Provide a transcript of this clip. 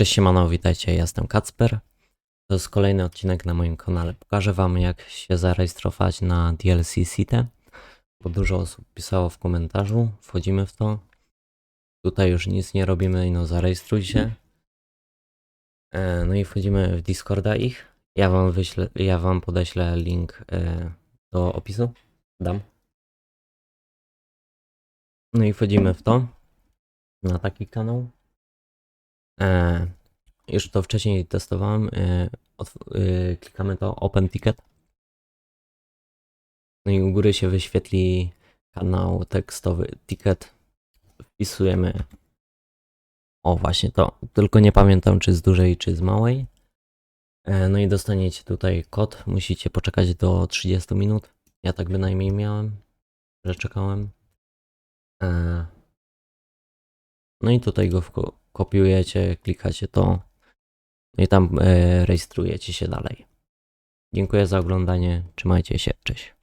Cześć siemano, witajcie, jestem Kacper. To jest kolejny odcinek na moim kanale. Pokażę wam jak się zarejestrować na DLC City, bo dużo osób pisało w komentarzu. Wchodzimy w to. Tutaj już nic nie robimy, no zarejestruj się. E, No i wchodzimy w Discorda ich. Ja wam wyślę, ja wam podeślę link e, do opisu. Dam. No i wchodzimy w to. Na taki kanał. E, już to wcześniej testowałem. Otw- e, klikamy to Open Ticket. No i u góry się wyświetli kanał tekstowy Ticket. Wpisujemy. O, właśnie to. Tylko nie pamiętam, czy z dużej, czy z małej. E, no i dostaniecie tutaj kod. Musicie poczekać do 30 minut. Ja tak bynajmniej miałem, że czekałem. E, no i tutaj go kopiujecie, klikacie to. No i tam e, rejestrujecie się dalej. Dziękuję za oglądanie. Trzymajcie się. Cześć.